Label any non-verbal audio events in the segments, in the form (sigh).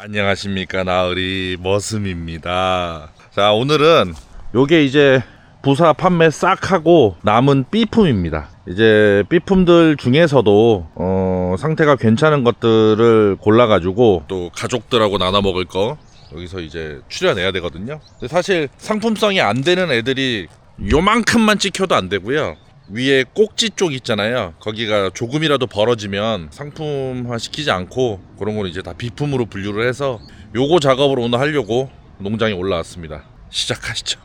안녕하십니까 나으리 머슴입니다. 자 오늘은 요게 이제 부사 판매 싹 하고 남은 B품입니다. 이제 B품들 중에서도 어, 상태가 괜찮은 것들을 골라 가지고 또 가족들하고 나눠 먹을 거 여기서 이제 추려내야 되거든요. 사실 상품성이 안 되는 애들이 요만큼만 찍혀도 안 되고요. 위에 꼭지 쪽 있잖아요. 거기가 조금이라도 벌어지면 상품화 시키지 않고 그런 걸 이제 다 비품으로 분류를 해서 요거 작업을 오늘 하려고 농장에 올라왔습니다. 시작하시죠.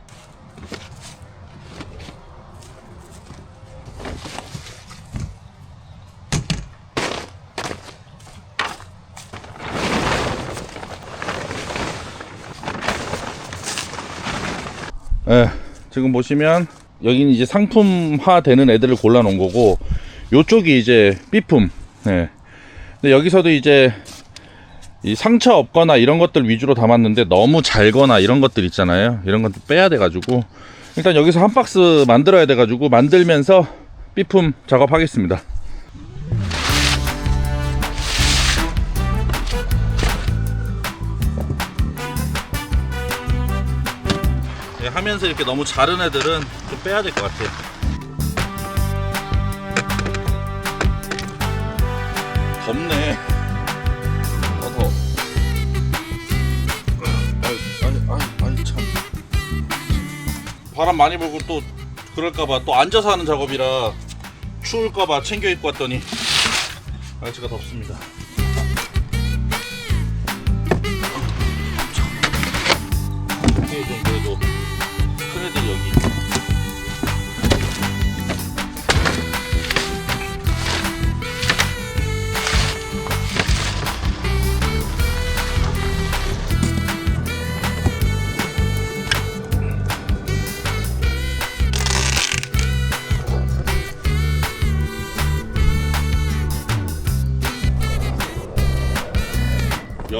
예, 지금 보시면 여기는 이제 상품화 되는 애들을 골라 놓은 거고 요쪽이 이제 B품. 예. 근데 여기서도 이제 이 상처 없거나 이런 것들 위주로 담았는데 너무 잘거나 이런 것들 있잖아요. 이런 것들 빼야 돼 가지고 일단 여기서 한 박스 만들어야 돼 가지고 만들면서 B품 작업하겠습니다. 하면서 이렇게 너무 자른 애들은 좀 빼야 될 것 같아요. 덥네. 어서. 아니, 아니, 아니, 아니, 참. 바람 많이 불고 또 그럴까봐 또 앉아서 하는 작업이라 추울까봐 챙겨 입고 왔더니 날씨가 덥습니다. 이게 좀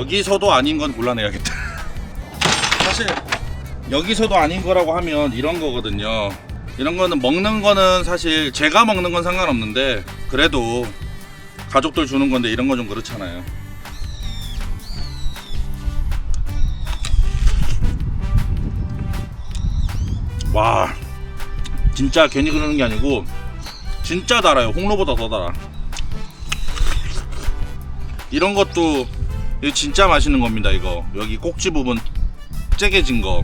여기서도 아닌 건 골라내야겠다. (laughs) 사실 여기서도 아닌 거라고 하면 이런 거거든요. 이런 거는 먹는 거는 사실 제가 먹는 건 상관없는데 그래도 가족들 주는 건데 이런 건좀 그렇잖아요. 와, 진짜 괜히 그러는 게 아니고 진짜 달아요. 홍로보다 더 달아. 이런 것도 이거 진짜 맛있는 겁니다. 이거 여기 꼭지 부분 째개진 거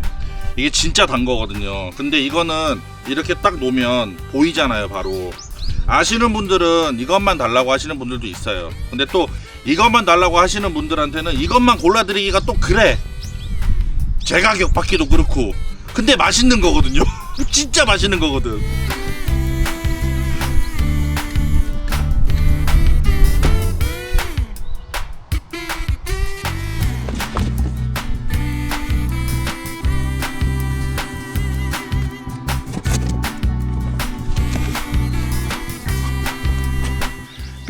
이게 진짜 단 거거든요. 근데 이거는 이렇게 딱 놓으면 보이잖아요, 바로. 아시는 분들은 이것만 달라고 하시는 분들도 있어요. 근데 또 이것만 달라고 하시는 분들한테는 이것만 골라드리기가 또 그래. 제 가격 받기도 그렇고. 근데 맛있는 거거든요. (laughs) 진짜 맛있는 거거든.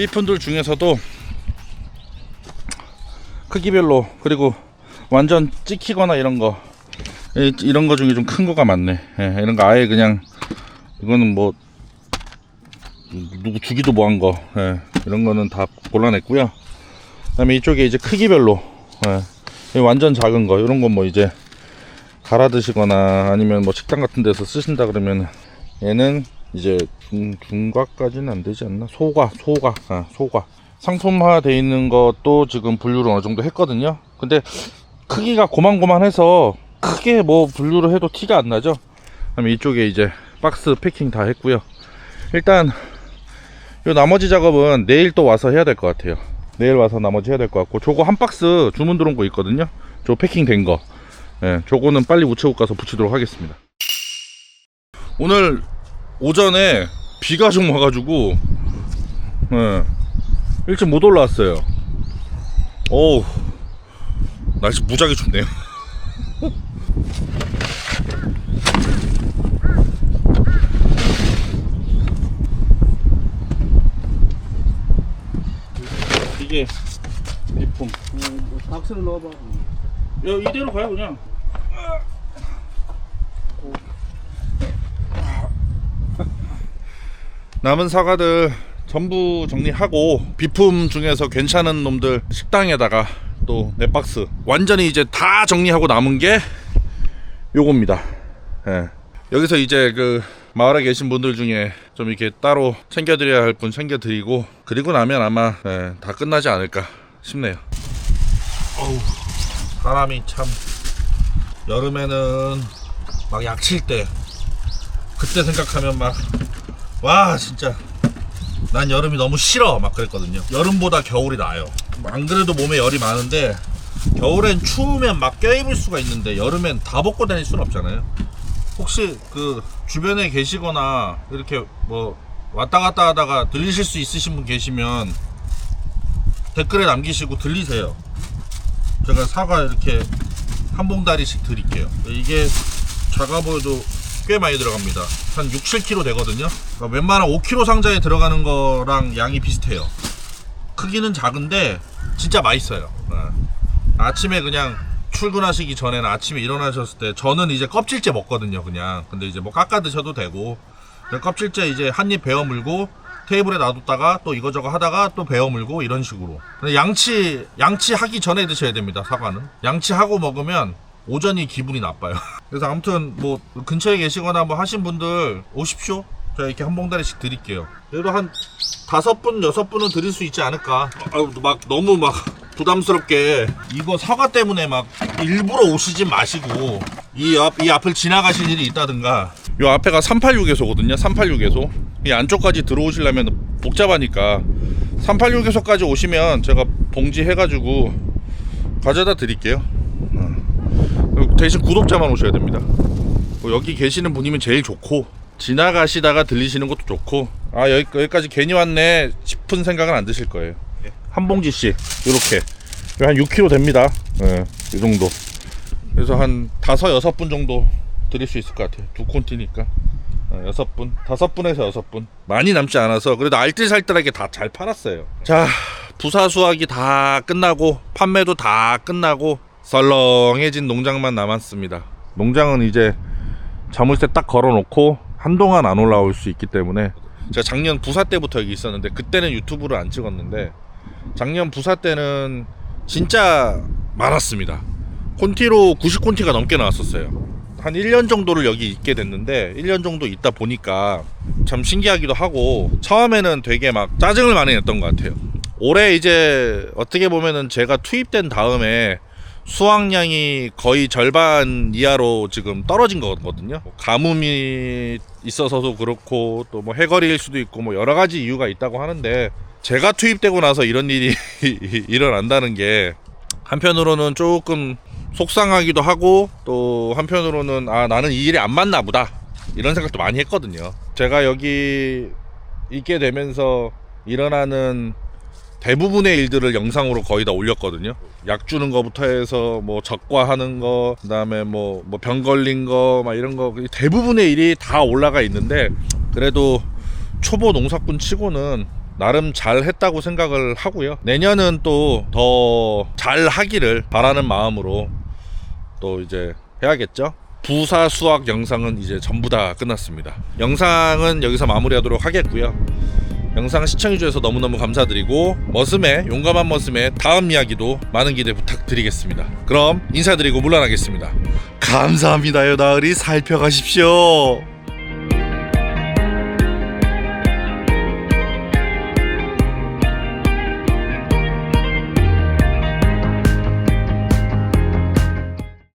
B품들 중에서도 크기별로 그리고 완전 찍히거나 이런 거 이- 이런 거 중에 좀 큰 거가 많네. 예, 이런 거 아예 그냥 이거는 뭐 누구 주기도 뭐한 거 예, 이런 거는 다 골라냈고요. 그 다음에 이쪽에 이제 크기별로 예, 이 완전 작은 거 이런 건 뭐 이제 갈아 드시거나 아니면 뭐 식당 같은 데서 쓰신다 그러면 얘는 이제 중, 중과까지는 안 되지 않나? 소과, 소과, 아, 소과. 상품화 돼 있는 것도 지금 분류를 어느 정도 했거든요. 근데 크기가 고만고만해서 크게 뭐 분류를 해도 티가 안 나죠. 그다음에 이쪽에 이제 박스 패킹 다 했고요. 일단 요 나머지 작업은 내일 또 와서 해야 될 것 같아요. 내일 와서 나머지 해야 될 것 같고 저거 한 박스 주문 들어온 거 있거든요. 저 패킹 된 거. 예, 저거는 빨리 우체국 가서 붙이도록 하겠습니다. 오늘 오전에 비가 좀 와가지고 예, 일찍 못 올라왔어요. 어우 날씨 무지하게 춥네요. 이게 비품. 박스를 넣어봐. 야 이대로 가요 그냥. 남은 사과들 전부 정리하고 비품 중에서 괜찮은 놈들 식당에다가 또 네 박스 완전히 이제 다 정리하고 남은 게 요겁니다. 예. 여기서 이제 그 마을에 계신 분들 중에 좀 이렇게 따로 챙겨드려야 할 분 챙겨드리고 그리고 나면 아마 예, 다 끝나지 않을까 싶네요. 어우, 사람이 참 여름에는 막 약칠 때 그때 생각하면 막 와 진짜 난 여름이 너무 싫어 막 그랬거든요. 여름보다 겨울이 나아요. 안 그래도 몸에 열이 많은데 겨울엔 추우면 막 껴입을 수가 있는데 여름엔 다 벗고 다닐 수는 없잖아요. 혹시 그 주변에 계시거나 이렇게 뭐 왔다 갔다 하다가 들리실 수 있으신 분 계시면 댓글에 남기시고 들리세요. 제가 사과 이렇게 한 봉다리씩 드릴게요. 이게 작아 보여도 꽤 많이 들어갑니다. 한 6, 7kg 되거든요. 그러니까 웬만한 5kg 상자에 들어가는 거랑 양이 비슷해요. 크기는 작은데 진짜 맛있어요. 네. 아침에 그냥 출근하시기 전에는 아침에 일어나셨을 때 저는 이제 껍질째 먹거든요. 그냥 근데 이제 뭐 깎아 드셔도 되고 껍질째 이제 한 입 베어 물고 테이블에 놔뒀다가 또 이거저거 하다가 또 베어 물고 이런 식으로. 양치 양치 하기 전에 드셔야 됩니다. 사과는 양치하고 먹으면 오전이 기분이 나빠요. (laughs) 그래서 아무튼 뭐 근처에 계시거나 뭐 하신 분들 오십시오. 제가 이렇게 한 봉다리씩 드릴게요. 그래도 한 다섯 분 여섯 분은 드릴 수 있지 않을까. 아유 막 너무 막 부담스럽게 이거 사과 때문에 막 일부러 오시지 마시고 이 앞 이 앞을 지나가실 일이 있다든가. 요 앞에가 386에서거든요. 386에서 이 안쪽까지 들어오시려면 복잡하니까 386에서까지 오시면 제가 봉지 해가지고 가져다 드릴게요. 어. 대신 구독자만 오셔야 됩니다. 뭐 여기 계시는 분이면 제일 좋고 지나가시다가 들리시는 것도 좋고 아 여기, 여기까지 괜히 왔네 싶은 생각은 안 드실 거예요. 한 봉지씩 이렇게 한 6kg 됩니다. 예, 이 정도. 그래서 한 다섯 여섯 분 정도 드릴 수 있을 것 같아요. 두 콘티니까. 어, 여섯 분, 다섯 분에서 여섯 분. 많이 남지 않아서 그래도 알뜰살뜰하게 다 잘 팔았어요. 자, 부사 수확이 다 끝나고 판매도 다 끝나고 썰렁해진 농장만 남았습니다. 농장은 이제 자물쇠 딱 걸어놓고 한동안 안 올라올 수 있기 때문에 제가 작년 부사 때부터 여기 있었는데 그때는 유튜브를 안 찍었는데 작년 부사 때는 진짜 많았습니다. 콘티로 90콘티가 넘게 나왔었어요. 한 1년 정도를 여기 있게 됐는데 1년 정도 있다 보니까 참 신기하기도 하고 처음에는 되게 막 짜증을 많이 냈던 것 같아요. 올해 이제 어떻게 보면은 제가 투입된 다음에 수확량이 거의 절반 이하로 지금 떨어진 거거든요. 뭐 가뭄이 있어서도 그렇고 또 뭐 해거리일 수도 있고 뭐 여러 가지 이유가 있다고 하는데 제가 투입되고 나서 이런 일이 (laughs) 일어난다는 게 한편으로는 조금 속상하기도 하고 또 한편으로는 아 나는 이 일이 안 맞나 보다 이런 생각도 많이 했거든요. 제가 여기 있게 되면서 일어나는 대부분의 일들을 영상으로 거의 다 올렸거든요. 약 주는 거부터 해서 뭐 적과하는 거, 그다음에 뭐 뭐 병 걸린 거, 막 이런 거 대부분의 일이 다 올라가 있는데 그래도 초보 농사꾼 치고는 나름 잘 했다고 생각을 하고요. 내년은 또 더 잘 하기를 바라는 마음으로 또 이제 해야겠죠. 부사 수학 영상은 이제 전부 다 끝났습니다. 영상은 여기서 마무리하도록 하겠고요. 영상 시청해주셔서 너무너무 감사드리고 머슴의 용감한 머슴의 다음 이야기도 많은 기대 부탁드리겠습니다. 그럼 인사드리고 물러나겠습니다. 감사합니다 요 나으리 살펴가십시오.